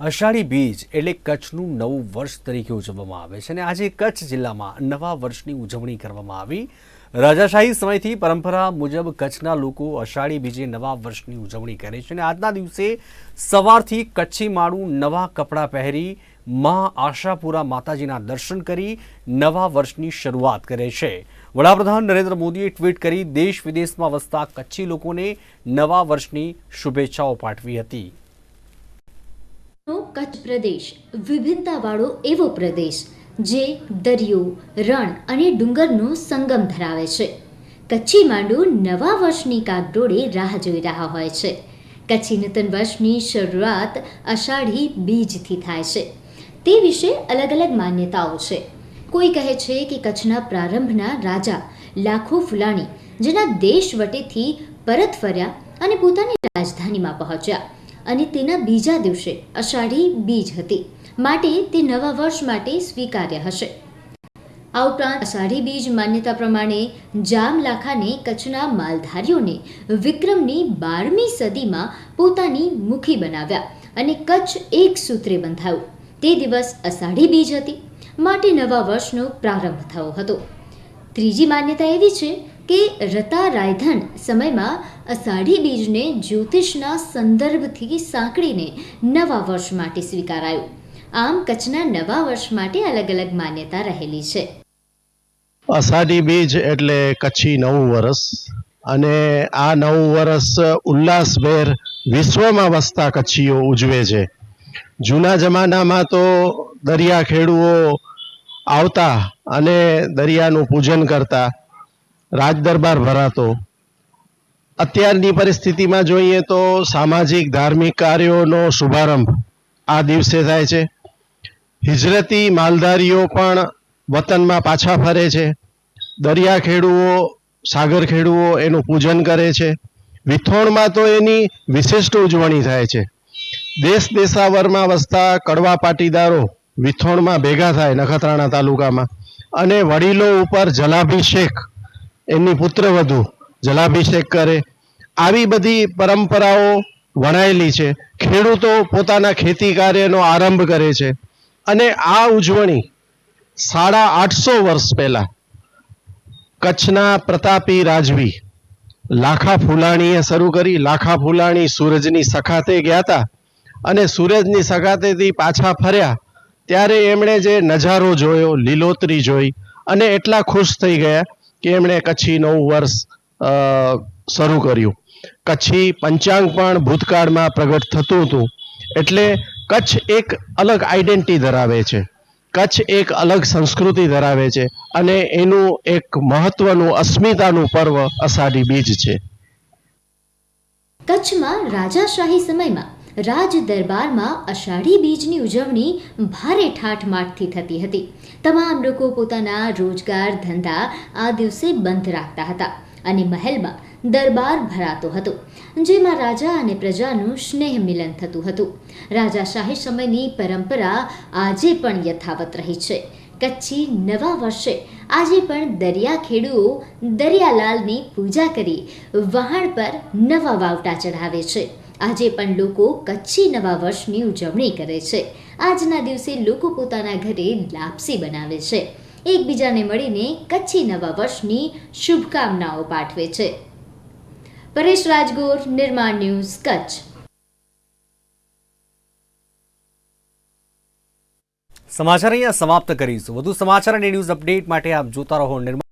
અષાઢી બીજ એટલે કચ્છનું નવું વર્ષ તરીકે ઉજવવામાં આવે છે અને આજે કચ્છ જિલ્લામાં નવા વર્ષની ઉજવણી કરવામાં આવી. રાજાશાહી સમયથી પરંપરા મુજબ કચ્છના લોકો અષાઢી બીજે નવા વર્ષની ઉજવણી કરે છે અને આજના દિવસે સવારથી કચ્છી માળું નવા કપડાં પહેરી મા આશાપુરા માતાજીના દર્શન કરી નવા વર્ષની શરૂઆત કરે છે. વડાપ્રધાન નરેન્દ્ર મોદીએ ટ્વીટ કરી, દેશ વિદેશમાં વસતા કચ્છી લોકોને નવા વર્ષની શુભેચ્છાઓ પાઠવી હતી. કચ્છ પ્રદેશ, વિભિન્નતાવાળો એવો પ્રદેશ, જે દરિયો, રણ અને ડુંગરનો સંગમ ધરાવે છે. કચ્છી માંડુ નવા વર્ષની કાગડોળે રાહ જોઈ રહ્યા હોય છે. કચ્છી નૂતન વર્ષની શરૂઆત અષાઢી બીજથી થાય છે. તે વિશે અલગ અલગ માન્યતાઓ છે. કોઈ કહે છે કે કચ્છના પ્રારંભના રાજા લાખો ફુલાણી, જેના દેશ વટેથી પરત ફર્યા અને પોતાની રાજધાનીમાં પહોંચ્યા. અને તેના બીજા દિવસે અષાઢી બીજ હતી. માટે તે નવા વર્ષ માટે સ્વીકાર્ય હશે. આ ઉપરાંત અષાઢી બીજ માન્યતા પ્રમાણે જામલાખાને કચ્છના માલધારીઓને વિક્રમની બારમી સદીમાં પોતાની મુખી બનાવ્યા અને કચ્છ એક સૂત્રે બંધાયું. તે દિવસ અષાઢી બીજ હતી. માટે નવા વર્ષનો પ્રારંભ થયો હતો. ત્રીજી માન્યતા એવી છે કે રતા રાયધન સમયમાં અષાઢી બીજને જ્યોતિષના સંદર્ભથી સાંકળીને નવા વર્ષ માટે સ્વીકારાયું. આમ કચ્છના નવા વર્ષ માટે અલગ અલગ માન્યતા રહેલી છે. અષાઢી બીજ એટલે કચ્છી નવું વર્ષ અને આ નવું વર્ષ ઉલ્લાસભેર વિશ્વમાં વસતા કચ્છીઓ ઉજવે છે. જૂના જમાનામાં તો દરિયા ખેડૂઓ આવતા અને દરિયાનું પૂજન કરતા રાજ દરબાર ભરાતો. અત્યારની પરિસ્થિતિમાં જોઈએ તો સામાજિક, ધાર્મિક કાર્યોનો શુભારંભ આ દિવસે થાય છે. હિજરતી માલધારીઓ પણ વતનમાં પાછા ફરે છે. દરિયા ખેડૂઓ, સાગર ખેડૂઓ એનું પૂજન કરે છે. વિથોણમાં તો એની વિશિષ્ટ ઉજવણી થાય છે. દેશ દેશાવરમાં વસતા કડવા પાટીદારો વિથોણમાં ભેગા થાય નખત્રાણા તાલુકામાં અને વડીલો ઉપર જલાભિષેક એમની પુત્રવધુ જલાભિષેક કરે. આવી બધી પરંપરાઓ વણાયેલી છે. ખેડૂતો પોતાના ખેતી કાર્યનો આરંભ કરે છે. અને આ ઉજવણી સાડા આઠસો વર્ષ પહેલા કચ્છના પ્રતાપી રાજવી લાખા ફુલાણીએ શરૂ કરી. લાખા ફુલાણી સૂરજની સખાતે ગયા હતા અને સૂરજની સખાતેથી પાછા ફર્યા. ત્યારે એમણે જે નજારો જોયો, લીલોતરી જોઈ અને એટલા ખુશ થઈ ગયા કે એમણે કચ્છી નવું વર્ષ શરૂ કર્યું? કચ્છી પંચાંગ પણ ભૂતકાળમાં પ્રગટ થતું હતું. એટલે કચ્છ એક અલગ આઈડેન્ટિટી ધરાવે છે. કચ્છ એક અલગ સંસ્કૃતિ ધરાવે છે અને એનું એક મહત્વનું અસ્મિતાનું પર્વ અષાઢી બીજ છે. કચ્છમાં રાજાશાહી સમયમાં રાજ દરબારમાં અષાઢી બીજની ઉજવણી ભારે ઠાઠમાઠથી થતી હતી. તમામ લોકો પોતાના રોજગાર, ધંધા આ દિવસે બંધ રાખતા હતા અને મહેલમાં દરબાર ભરાતો હતો, જેમાં રાજા અને પ્રજાનું સ્નેહ મિલન થતું હતું. રાજાશાહી સમયની પરંપરા આજે પણ યથાવત રહી છે. કચ્છી નવા વર્ષે આજે પણ દરિયા ખેડૂઓ દરિયાલાલની પૂજા કરી વહાણ પર નવા વાવટા ચઢાવે છે. આજે પણ લોકો કચ્છી નવા વર્ષની ઉજવણી કરે છે. આજના દિવસે લોકો પોતાના ઘરે લાપસી બનાવે છે. એકબીજાને મળીને કચ્છી નવા વર્ષની શુભકામનાઓ પાઠવે છે. પરેશ રાજગોર, નિર્માણ ન્યૂઝ, કચ્છ. સમાચાર અહીંયા સમાપ્ત કરીશું. વધુ સમાચાર અને ન્યૂઝ અપડેટ માટે આપ જોતા રહો નિર્માણ